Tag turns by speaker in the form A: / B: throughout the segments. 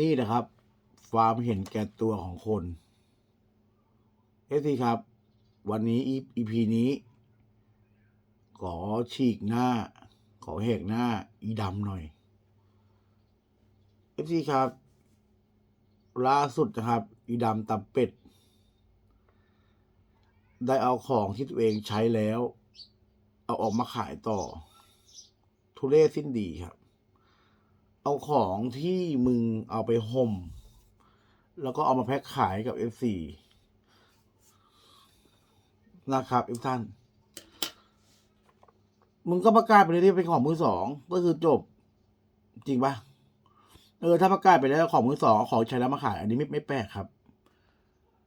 A: นี่นะครับ ความเห็นแก่ตัวของคนเอซีครับ วันนี้อีพีนี้ ขอฉีกหน้า ขอแหกหน้าอีดำหน่อยเอฟซีครับ ล่าสุดนะครับ อีดำตำเป็ด ได้เอาของที่ตัวเองใช้แล้ว เอาออกมาขายต่อ ทุเรศสิ้นดีครับ เอาของที่มึงเอาไปห่ม แล้วก็เอามาแพ็คขายกับ F4 นะครับทุกท่าน มึงก็ประกาศไปเลยที่เป็นของมือสองก็คือจบ จริงปะเออถ้าประกาศไปแล้วของมือสองของใช้แล้วมาขาย อันนี้ไม่ไม่แปลกครับ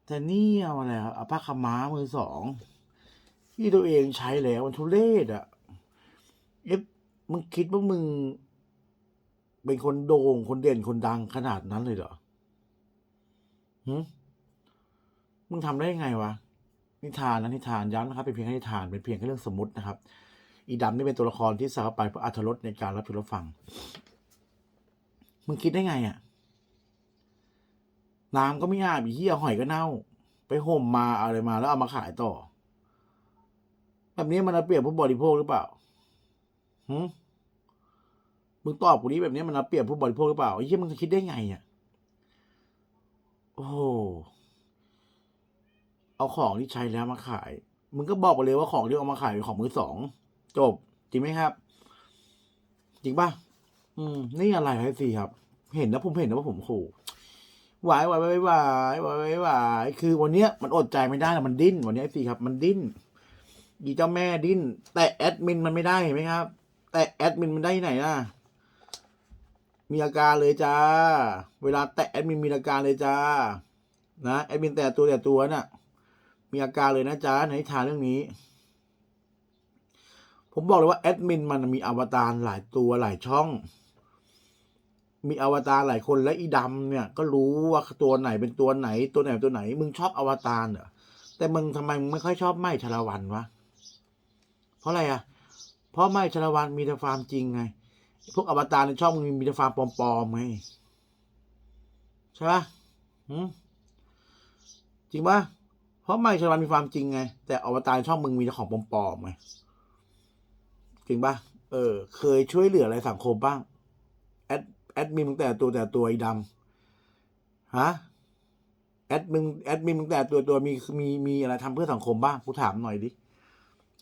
A: แต่นี่เอาอะไรครับเอาผ้าขม้ามือสองที่ตัวเองใช้แล้วมันทุเรศอะเอฟมึงคิดว่ามึง เป็นคนโด่งคนเด่นคนดังขนาดนั้นเลยเหรอหืมึงทำได้ยังไงวะ นิทานนะนิทานย้ำนะครับ เป็นเพียงแค่นิทาน เป็นเพียงแค่เรื่องสมมตินะครับ อีดำนี่เป็นตัวละครที่สาวไปเพื่ออัธรสในการรับชมรับฟัง มึงคิดได้ไงอะ่ะ น้ำก็ไม่อาบอีเหี้ยหอยก็เน่า ไปห่มมาอาอะไรมาแล้วเอามาขายต่อ แบบนี้มันเอาเปรียบผู้บริโภคหรือเปล่าหืม มึงตอบกูนี้แบบนี้มันเอาเปรียบผู้บริโภคหรือเปล่าไอ้เหี้ยมึงจะคิดได้ไงอะโอ้เอาของที่ใช้แล้วมาขาย มึงก็บอกไปเลยว่าของที่เอามาขายเป็นของมือสอง จบ จริงไหมครับ จริงป่ะอืม นี่อะไรครับสี่ครับ เห็นแล้วผมเห็นแล้วว่าผมโหวายวายวายวายวายวายวคือวันเนี้ยมันอดใจไม่ได้แล้วมันดิ้น วันนี้ไอ้สี่ครับ มันดิ้นยีเจ้าแม่ดิ้น แต่แอดมินมันไม่ได้เห็นไหมครับ แต่แอดมินมันได้ที่ไหนล่ะ มีอาการเลยจ้า เวลาแตะแอดมินมีอาการเลยจ้า นะแอดมินแต่ตัวแต่ตัวน่ะ มีอาการเลยนะจ้าในทานเรื่องนี้ ผมบอกเลยว่าแอดมินมันมีอวตารหลายตัวหลายช่อง มีอวตารหลายคนและอีดำเนี่ย ก็รู้ว่าตัวไหนเป็นตัวไหน ตัวไหนตัวไหน มึงชอบอวตารเหรอแต่มึงทำไมมึงไม่ค่อยชอบไม้ชลวันวะ เพราะอะไรอะ เพราะไม้ชลวันมีแต่ความจริงไง พวกอวตารในช่องมึงมีแต่ความปลอมๆไงใช่ปะหืมจริงปะเพราะไม่ชลวันมีความจริงไง แต่อวตารในช่องมึงมีแต่ของปลอมๆไงจริงปะเออ เคยช่วยเหลืออะไรสังคมบ้าง แอดแอดมินมึงแต่ตัวแต่ตัวไอ้ดำฮะแอดมินแอดมินมึงแต่ตัวตัวมีมีมีอะไรทำเพื่อสังคมบ้างกูถามหน่อยดิ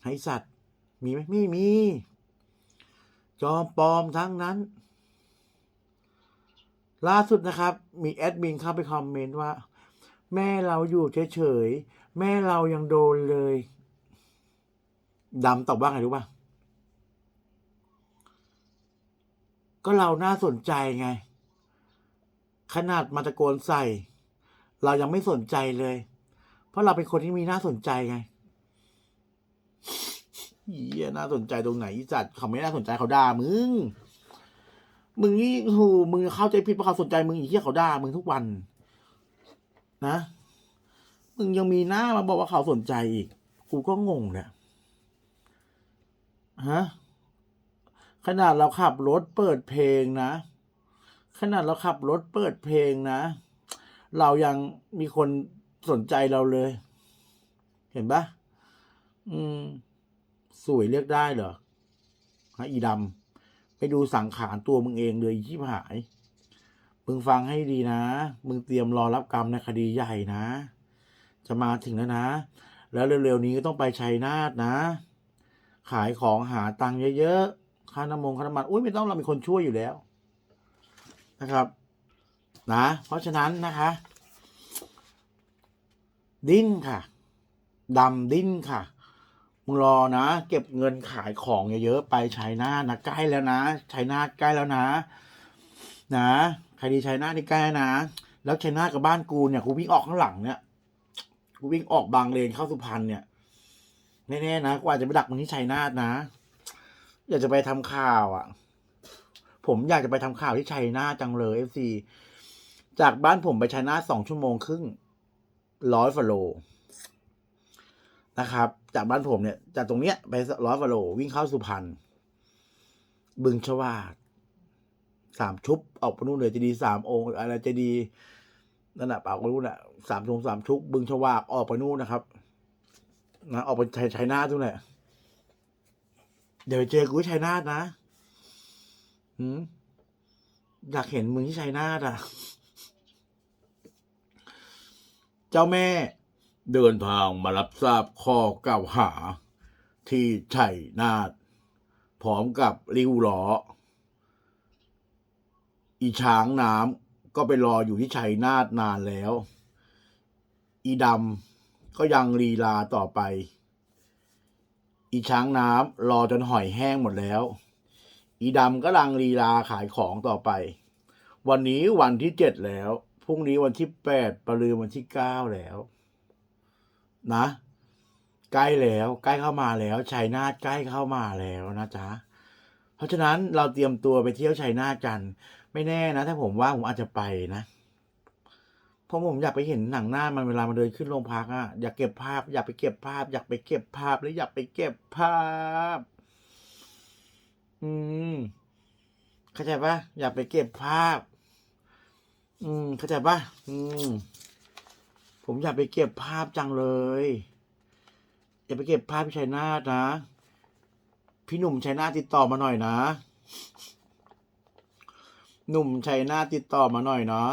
A: ให้สัตว์มีไหมไม่มี จอมปลอมทั้งนั้น ล่าสุดนะครับ มีแอดมินเข้าไปคอมเมนต์ว่า แม่เราอยู่เฉยๆ แม่เรายังโดนเลยดำตอบว่าไงรู้ป่ะ ก็เราน่าสนใจไง ขนาดมาตะโกนใส่ เรายังไม่สนใจเลย เพราะเราเป็นคนที่มีน่าสนใจไง เฮียน่าสนใจตรงไหนอีจัดเขาไม่น่าสนใจเขาด่ามึง มึงนี่โอ้โหมึงเข้าใจผิดเพราะเขาสนใจมึงอีเหี้ยเขาด่ามึงทุกวัน นะ มึงยังมีหน้ามาบอกว่าเขาสนใจอีก กูก็งงเนี่ยฮะขนาดเราขับรถเปิดเพลงนะ ขนาดเราขับรถเปิดเพลงนะ เรายังมีคนสนใจเราเลย เห็นปะอืม สวยเรียกได้เหรอฮะอีดำไปดูสังขารตัวมึงเองเลยชิบหาย มึงฟังให้ดีนะ มึงเตรียมรอรับกรรมในคดีใหญ่นะ จะมาถึงแล้วนะ แล้วเร็วๆนี้ก็ต้องไปชัยนาทนะ ขายของหาตังค์เยอะๆ ค่าน้ำมงค่าน้ำมัน อุ้ยไม่ต้องเรามีคนช่วยอยู่แล้ว นะครับ นะ เพราะฉะนั้นนะคะ ดิ้นค่ะดำดิ้นค่ะ มึงรอนะ เก็บเงินขายของเยอะๆไปชัยนาทนะใกล้แล้วนะชัยนาทใกล้แล้วนะ นะใครดีชัยนาทนี่ใกล้นะ แล้วชัยนาทกับบ้านกูเนี่ยกูวิ่งออกข้างหลังเนี่ยกูวิ่งออกบางเลนเข้าสุพรรณเนี่ยแน่ๆนะกูอาจจะไปดักมึงที่ชัยนาทนะ อยากจะไปทำข่าวอะ ผมอยากจะไปทำข่าวที่ชัยนาทจังเลยเอฟซีจากบ้านผมไปชัยนาทสองชั่วโมงครึ่งร้อยฟโล นะครับ จากบ้านผมเนี่ย จากตรงเนี้ยไปร้อยฟโลวิ่งเข้าสุพรรณบึงชวาดสามชุบออกไปนู่นเลยเจดีสามองค์อะไรเจดีนั่นแหะปากไปนู่นน่ะสามชงสามชุกบึงชวากออกไปนู่นนะครับนะออกไปชัยชัยนาททุกแหละเดี๋ยวเจอกูชัยนาทนะหืมอยากเห็นมึงที่ชัยนาทอะ เจ้าแม่ เดินทางมารับทราบข้อกล่าวหา ที่ชัยนาทพร้อมกับริ้วล้อ อีช้างน้ำก็ไปรออยู่ที่ชัยนาทนานแล้ว อีดำก็ยังลีลาต่อไป อีช้างน้ำรอจนหอยแห้งหมดแล้ว อีดำก็ลังลีลาขายของต่อไป วันนี้วันที่เจ็ดแล้ว พรุ่งนี้วันที่แปดประลืมวันที่เก้าแล้ว นะ ใกล้แล้วใกล้เข้ามาแล้วชัยนาทใกล้เข้ามาแล้วนะจ๊ะเพราะฉะนั้นเราเตรียมตัวไปเที่ยวชัยนาทกัน ไม่แน่นะ ถ้าผมว่าผมอาจจะไปนะเพราะผมอยากไปเห็นหนังหน้ามันเวลามันเดินขึ้นโรงพักอะอยากเก็บภาพ อยากไปเก็บภาพ อยากไปเก็บภาพแล้วอยากไปเก็บภาพ อืมเข้าใจปะอยากไปเก็บภาพ อืมเข้าใจปะอืม ผมอยากไปเก็บภาพจังเลย อยากไปเก็บภาพพี่ชัยนาทนะ พี่หนุ่มชัยนาทติดต่อมาหน่อยนะ หนุ่มชัยนาทติดต่อมาหน่อยเนาะ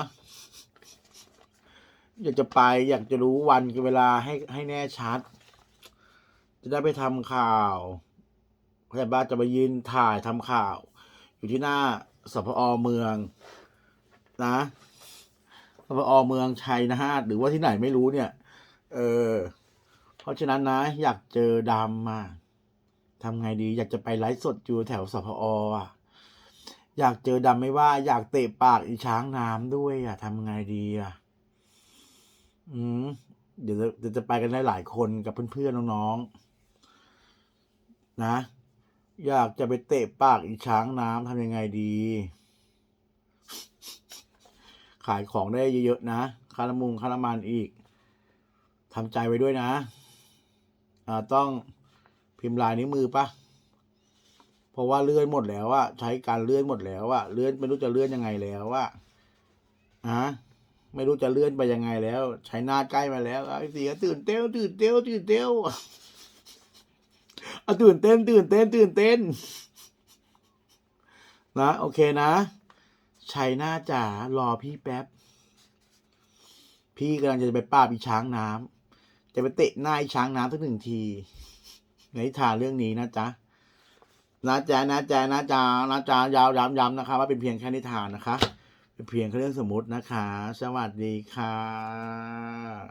A: อยากจะไปอยากจะรู้วันกับเวลาให้ให้แน่ชัด จะได้ไปทำข่าวพยาบาลจะไปยืนถ่ายทำข่าว อยู่ที่หน้าสพอเมือง นะ สพอเมืองชัยนาทหรือว่าที่ไหนไม่รู้เนี่ย เออ เพราะฉะนั้นนะ อยากเจอดำมาทำไงดี อยากจะไปไลฟ์สดอยู่แถวสพออะ อยากเจอดำไม่ว่า อยากเตะปากอีช้างน้ำด้วยอะทำไงดีอะ อืมเดี๋ยวจะเดี๋ยวจะไปกันได้หลายคนกับเพื่อนๆน้องๆนะ อยากจะไปเตะปากอีช้างน้ำทำยังไงดีายของได้เยอะๆนะคารามุงคารามันอีกทำใจไว้ด้วยนะอ่าต้องพิมพ์ลายนิ้วมือปะเพราะว่าเลื่อนหมดแล้วอะใช้การเลื่อนหมดแล้วอะเลื่อนไม่รู้จะเลื่อนยังไงแล้วอะฮะไม่รู้จะเลื่อนไปยังไงแล้ว ใช้หน้าใกล้มาแล้วไอ้เสียตื่นเต้นตื่นเต้นตื่นเต้นอาตื่นเต้นตื่นเต้นตื่นเต้นนะ โอเคนะ ชัยหน้าจ๋ารอพี่แป๊บ พี่กำลังจะไปป้าบอีช้างน้ำจะไปเตะหน้าอีช้างน้ำสักหนึ่งทีในนิทานเรื่องนี้นะจ๊ะนะจ๊ะนะจ๊ะนะจ๊ะนะจ๊ะยาวย้ำย้ำนะคะ ว่าเป็นเพียงแค่นิทานนะคะ เป็นเพียงแค่เรื่องสมมตินะคะ สวัสดีค่ะ